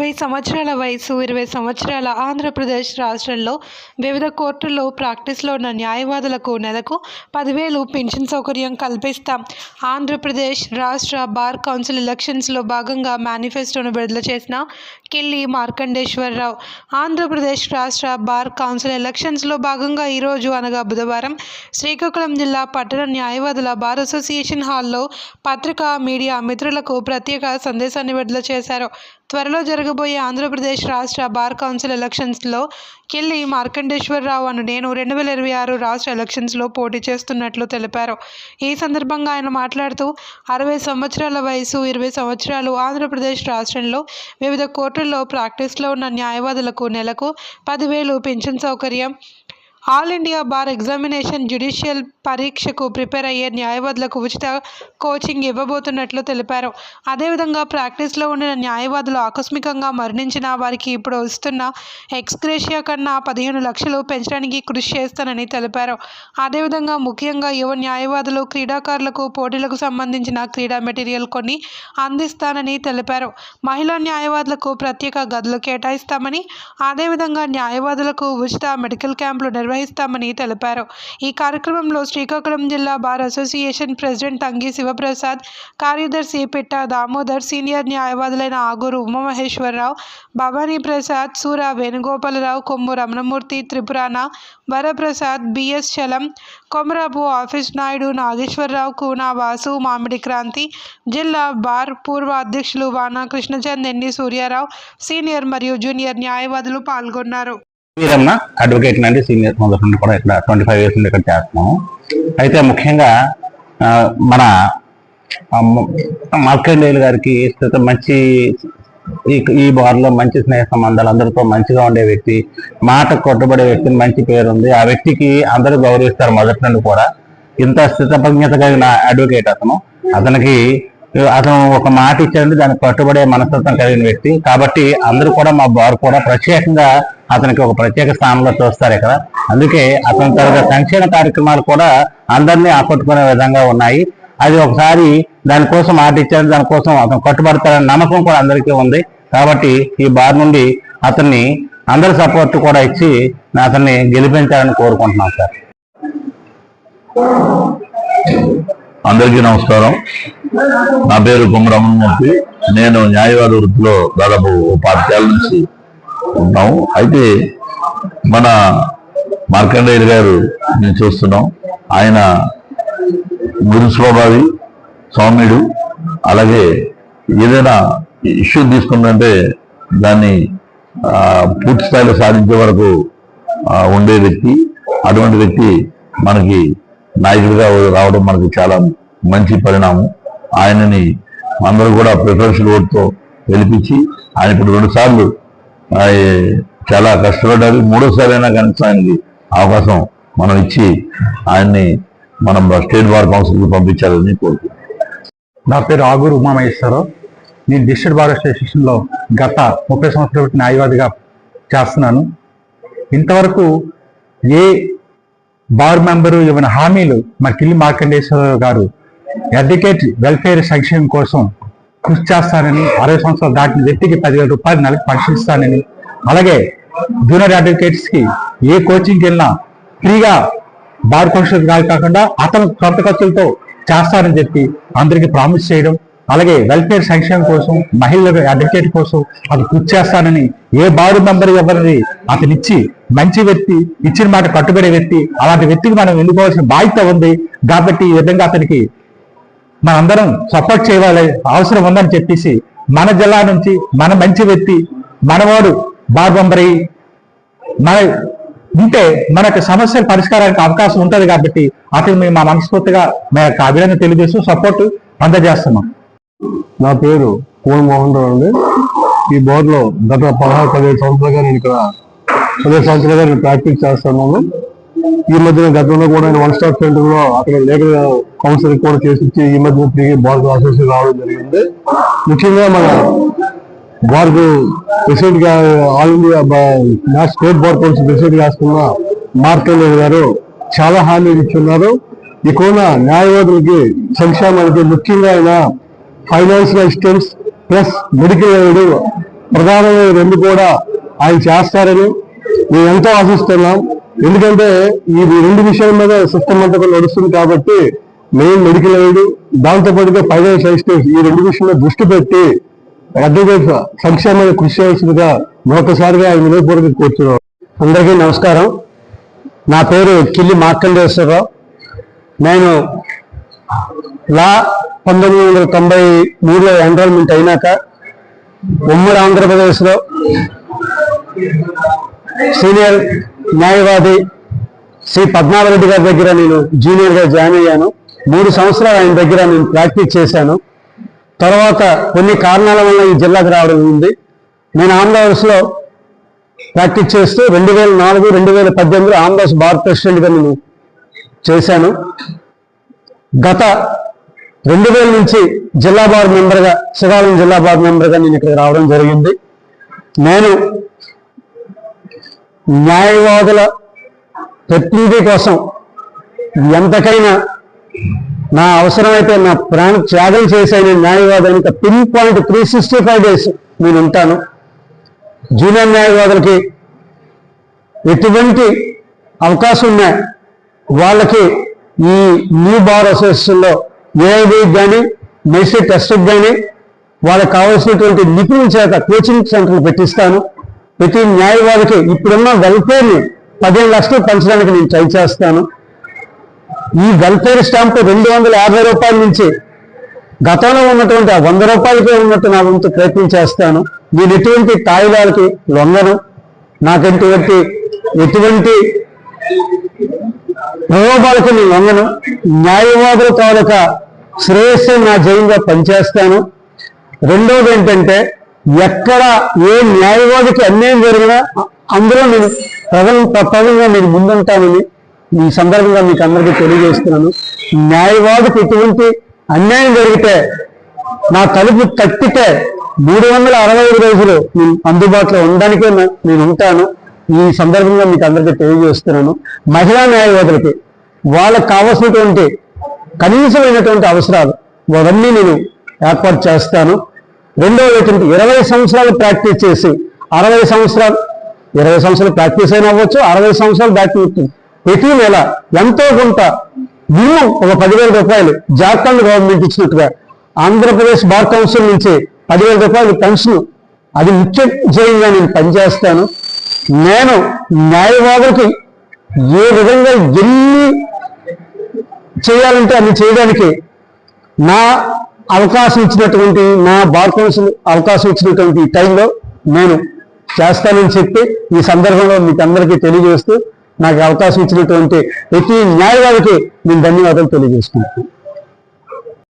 ఇరవై సంవత్సరాల వయసు ఇరవై సంవత్సరాల ఆంధ్రప్రదేశ్ రాష్ట్రంలో వివిధ కోర్టుల్లో ప్రాక్టీస్లో ఉన్న న్యాయవాదులకు నెలకు పదివేలు పెన్షన్ సౌకర్యం కల్పిస్తాం. ఆంధ్రప్రదేశ్ రాష్ట్ర బార్ కౌన్సిల్ ఎలక్షన్స్లో భాగంగా మేనిఫెస్టోను విడుదల చేసిన కిళ్ళి మార్కండేశ్వరరావు. ఆంధ్రప్రదేశ్ రాష్ట్ర బార్ కౌన్సిల్ ఎలక్షన్స్లో భాగంగా ఈరోజు అనగా బుధవారం శ్రీకాకుళం జిల్లా పట్టణ న్యాయవాదుల బార్ అసోసియేషన్ హాల్లో పత్రికా మీడియా మిత్రులకు ప్రత్యేక సందేశాన్ని విడుదల చేశారు. త్వరలో జరగబోయే ఆంధ్రప్రదేశ్ రాష్ట్ర బార్ కౌన్సిల్ ఎలక్షన్స్లో కిల్లి మార్కండేశ్వరరావు అను నేను రెండు వేల ఇరవై ఆరు రాష్ట్ర ఎలక్షన్స్లో పోటీ చేస్తున్నట్లు తెలిపారు. ఈ సందర్భంగా ఆయన మాట్లాడుతూ అరవై సంవత్సరాల వయసు ఇరవై సంవత్సరాలు ఆంధ్రప్రదేశ్ రాష్ట్రంలో వివిధ కోర్టుల్లో ప్రాక్టీస్లో ఉన్న న్యాయవాదులకు నెలకు పదివేలు పెన్షన్ సౌకర్యం all India bar examination judicial పరీక్షకు ప్రిపేర్ అయ్యే న్యాయవాదులకు ఉచిత కోచింగ్ ఇవ్వబోతున్నట్లు తెలిపారు. అదేవిధంగా ప్రాక్టీస్లో ఉండిన న్యాయవాదులు ఆకస్మికంగా మరణించిన వారికి ఇప్పుడు వస్తున్న ఎక్స్గ్రేషియా కన్నా పదిహేను లక్షలు పెంచడానికి కృషి చేస్తానని తెలిపారు. అదేవిధంగా ముఖ్యంగా యువ న్యాయవాదులు క్రీడాకారులకు పోటీలకు సంబంధించిన క్రీడా మెటీరియల్ కొన్ని అందిస్తానని తెలిపారు. మహిళా న్యాయవాదులకు ప్రత్యేక గదులు కేటాయిస్తామని అదేవిధంగా న్యాయవాదులకు ఉచిత మెడికల్ క్యాంపులు నిర్వహిస్తామని తెలిపారు. ఈ కార్యక్రమంలో శ్రీకాకుళం జిల్లా bar association president Tangi Shivaprasad కార్యదర్శి పిట్ట దామోదర్ సీనియర్ న్యాయవాదులైన ఆగూరు ఉమామహేశ్వరరావు భవానీ ప్రసాద్ సూర వేణుగోపాలరావు కొమ్ము రమణమూర్తి త్రిపురాన వరప్రసాద్ బిఎస్ చలం కొమరాపు ఆఫీస్ నాయుడు నాగేశ్వరరావు కూనా వాసు మామిడి క్రాంతి జిల్లా బార్ పూర్వ అధ్యక్షులు వానా కృష్ణచంద్ ఎన్ని సూర్యారావు సీనియర్ మరియు జూనియర్ న్యాయవాదులు పాల్గొన్నారు. వీరమ్మ అడ్వకేట్ నుండి సీనియర్ మొదటి నుండి కూడా ఇక్కడ ట్వంటీ ఫైవ్ ఇయర్స్ నుండి ఇక్కడ చేస్తున్నాము. అయితే ముఖ్యంగా మన మార్కండేయులు గారికి మంచి ఈ ఈ బార్లో మంచి స్నేహ సంబంధాలు అందరితో మంచిగా ఉండే వ్యక్తి మాట కొట్టబడే వ్యక్తిని మంచి పేరు ఉంది ఆ వ్యక్తికి అందరూ గౌరవిస్తారు మొదటి నుండి కూడా. ఇంత స్థితప్రజ్ఞత కలిగిన అడ్వకేట్ అతను. అతనికి అతను ఒక మాట ఇచ్చాడు దానికి కట్టుబడే మనస్తత్వం కలిగిన వ్యక్తి. కాబట్టి అందరూ కూడా మా బార్ కూడా ప్రత్యేకంగా అతనికి ఒక ప్రత్యేక స్థానంలో చూస్తారు ఇక్కడ. అందుకే అతని తరగతి సంక్షేమ కార్యక్రమాలు కూడా అందరినీ ఆకట్టుకునే విధంగా ఉన్నాయి. అది ఒకసారి దానికోసం ఆట ఇచ్చారు దానికోసం అతను కట్టుబడతాడని నమ్మకం కూడా అందరికీ ఉంది. కాబట్టి ఈ బార్ నుండి అతన్ని అందరి సపోర్ట్ కూడా ఇచ్చి అతన్ని గెలిపించాలని కోరుకుంటున్నాం సార్. అందరికీ నమస్కారం. నా పేరు కుమరమణమూర్తి నేను న్యాయవాద వృత్తిలో దాదాపు ఓ పాతికేళ్ళ నుంచి ఉన్నాము అయితే మన మార్కండేయులు గారు నేను చూస్తున్నాం. ఆయన గురు స్వభావి సౌమ్యుడు అలాగే ఏదైనా ఇష్యూ తీసుకుందంటే దాన్ని ఆ, పూర్తి స్థాయిలో సాధించే వరకు ఉండే వ్యక్తి అటువంటి వ్యక్తి మనకి నాయకుడిగా రావడం మనకి చాలా మంచి పరిణామం. ఆయనని అందరూ కూడా ప్రిఫరెన్స్ ఓట్తో గెలిపించి ఆయన ఇప్పుడు రెండు అది చాలా కష్టపడ్డారు. మూడోసారి అయినా కనీసం ఆయనకి అవకాశం మనం ఇచ్చి ఆయన్ని మనం స్టేట్ బార్ కౌన్సిల్కి పంపించాలని కోరుకుంటున్నాం. నా పేరు ఆగూరు ఉమామహేశ్వరరావు. నేను డిస్ట్రిక్ట్ బార్ అసోసియేషన్లో గత ముప్పై సంవత్సరాల న్యాయవాదిగా చేస్తున్నాను. ఇంతవరకు ఏ బార్ మెంబరు ఇవ్వని హామీలు మరి కిల్లి మార్కండేశ్వరరావు గారు అడ్వకేట్ వెల్ఫేర్ సంక్షేమం కోసం కృషి చేస్తానని అరవై సంవత్సరాలు దాటిన వ్యక్తికి పదివేల రూపాయలు నెలకు పరిశీలిస్తానని అలాగే జూనియర్ అడ్వకేట్స్కి ఏ కోచింగ్కి వెళ్ళినా ఫ్రీగా బార్ కౌన్సిల్ కాదు కాకుండా అతను సొంత ఖర్చులతో చేస్తారని చెప్పి అందరికి ప్రామిస్ చేయడం. అలాగే వెల్ఫేర్ సంక్షేమం కోసం మహిళల అడ్వకేట్ కోసం అది కృషి చేస్తానని ఏ బారు మెంబర్ ఎవరిని అతను ఇచ్చి మంచి వ్యక్తి ఇచ్చిన మాట కట్టుబడే వ్యక్తి అలాంటి వ్యక్తికి మనం ఎన్నుకోవాల్సిన బాధ్యత ఉంది. కాబట్టి ఈ విధంగా అతనికి మనందరం సపోర్ట్ చేయాలి అవసరం ఉందని చెప్పేసి మన జిల్లా నుంచి మన మంచి వ్యక్తి మనవాడు బార్ మన ఉంటే మనకు సమస్యల పరిష్కారానికి అవకాశం ఉంటుంది కాబట్టి అతను మేము మా మనస్ఫూర్తిగా మా యొక్క అభినందన తెలియజేస్తూ సపోర్ట్ అందజేస్తున్నాం. నా పేరు కోన్ మోహన్ రావు అండి. ఈ బోర్డులో గత పదహారు పదిహేను సంవత్సరాలుగా నేను ఇక్కడ పదిహేను సంవత్సరాలుగా నేను ప్రాక్టీస్ చేస్తున్నాను. ఈ మధ్యన గతంలో కూడా వన్ స్టాప్ సెంటర్లో అక్కడ లీగల్ కౌన్సిలింగ్ కూడా చేసి ఇచ్చి ఈ మధ్య తిరిగి బోర్డు అసోసియేషన్ రావడం జరిగింది. ముఖ్యంగా మన బోర్డు ప్రెసిడెంట్గా all India state board council president చేస్తున్న మార్కెల్ గారు చాలా హామీలు ఇచ్చున్నారు. కోన న్యాయవాదులకి సంక్షేమానికి ముఖ్యంగా ఆయన financial assistance plus medical aid ప్రధానమైన రెండు కూడా ఆయన చేస్తారని మేము ఎంతో ఆశిస్తున్నాం. ఎందుకంటే ఈ రెండు విషయాల మీద సిస్టమ్ అంతా నడుస్తుంది కాబట్టి మెయిన్ మెడికల్ ఎయిడ్ దాంతో పాటుగా ఫైనాన్స్ అసిస్టెన్స్ ఈ రెండు విషయంలో దృష్టి పెట్టి అడ్వకేట్ సంక్షేమాన్ని కృషి చేయాల్సిందిగా మరొకసారిగా ఆయన వినయపూర్వక కూర్చున్నాం అందరికీ నమస్కారం. నా పేరు కిల్లి మార్కండేశ్వరరావు. నేను లా పంతొమ్మిది వందల తొంభై మూడులో ఎన్రోల్మెంట్ అయినాక ఉమ్మడి ఆంధ్రప్రదేశ్లో సీనియర్ న్యాయవాది శ్రీ పద్మావరెడ్డి గారి దగ్గర నేను జూనియర్గా జాయిన్ అయ్యాను. మూడు సంవత్సరాలు ఆయన దగ్గర నేను ప్రాక్టీస్ చేశాను. తర్వాత కొన్ని కారణాల వల్ల ఈ జిల్లాకు రావడం ఉంది. నేను ఆంధ్రవర్స్లో ప్రాక్టీస్ చేస్తూ రెండు వేల నాలుగు రెండు వేల పద్దెనిమిదిలో ఆంధ్రవర్స్ బార్ ప్రెసిడెంట్గా నేను చేశాను. గత రెండు వేల నుంచి జిల్లా బార్ మెంబర్గా శ్రీకాకుళం జిల్లా బార్ మెంబర్గా నేను ఇక్కడ రావడం జరిగింది. నేను న్యాయవాదుల ప్రతినిధి కోసం ఎంతకైనా నా అవసరమైతే నా ప్రాణ త్యాగం చేసే న్యాయవాదానికి pin point three sixty five days నేను ఉంటాను. జూనియర్ న్యాయవాదులకి ఎటువంటి అవకాశం ఉన్నా వాళ్ళకి ఈ న్యూ బార్ అసోసియేషన్లో ఏఐబి కానీ మెడిసిన్ టెస్ట్కి కానీ వాళ్ళకి కావాల్సినటువంటి నిపుణుల చేత కోచింగ్ సెంటర్లు పెట్టిస్తాను. ప్రతి న్యాయవాదికి ఇప్పుడున్న వెల్ఫేర్ని పదిహేను లక్షలు పెంచడానికి నేను ట్రై చేస్తాను. ఈ వెల్ఫేర్ స్టాంప్ రెండు వందల యాభై రూపాయల నుంచి గతంలో ఉన్నటువంటి ఆ వంద రూపాయలకే ఉన్నట్టు నా వంతు ప్రయత్నం చేస్తాను. నేను ఎటువంటి తాయిలాలకి లొంగను. నాకు ఎటువంటి ఎటువంటి నేను లొంగను. న్యాయవాదుల తాలూకా శ్రేయస్సు నా జయంగా పనిచేస్తాను. రెండవది ఏంటంటే ఎక్కడ ఏ న్యాయవాదికి అన్యాయం జరిగినా అందులో నేను ప్రథమ ప్రధానంగా నేను ముందుంటానని ఈ సందర్భంగా మీకు అందరికీ తెలియజేస్తున్నాను. న్యాయవాదికి ఎటువంటి అన్యాయం జరిగితే నా తలుపు తట్టితే మూడు వందల అరవై ఐదు రోజులు నేను అందుబాటులో ఉండడానికే నేను ఉంటాను. ఈ సందర్భంగా మీకు అందరికీ తెలియజేస్తున్నాను. మహిళా న్యాయవాదులకి వాళ్ళకి కావాల్సినటువంటి కనీసమైనటువంటి అవసరాలు అవన్నీ నేను ఏర్పాటు చేస్తాను. రెండవ ఏంటంటే ఇరవై సంవత్సరాలు ప్రాక్టీస్ చేసి అరవై సంవత్సరాలు ఇరవై సంవత్సరాలు ప్రాక్టీస్ అయినా అవ్వచ్చు అరవై సంవత్సరాలు ప్రాక్టీస్ ప్రతి నెల ఎంతో కొంత మినిమం ఒక పదివేల రూపాయలు జార్ఖండ్ గవర్నమెంట్ ఇచ్చినట్టుగా ఆంధ్రప్రదేశ్ బార్ కౌన్సిల్ నుంచి పదివేల రూపాయలు పెన్షన్. అది ముఖ్య నేను పనిచేస్తాను. నేను న్యాయవాదులకి ఏ విధంగా ఎన్ని చేయాలంటే అన్ని చేయడానికి నా అవకాశం ఇచ్చినటువంటి నా బార్ కౌన్సిల్ అవకాశం ఇచ్చినటువంటి టైంలో నేను చేస్తానని చెప్పి ఈ సందర్భంలో మీకు అందరికీ తెలియజేస్తూ నాకు అవకాశం ఇచ్చినటువంటి ప్రతి న్యాయవాదికి నేను ధన్యవాదాలు తెలియజేసుకుంటున్నాను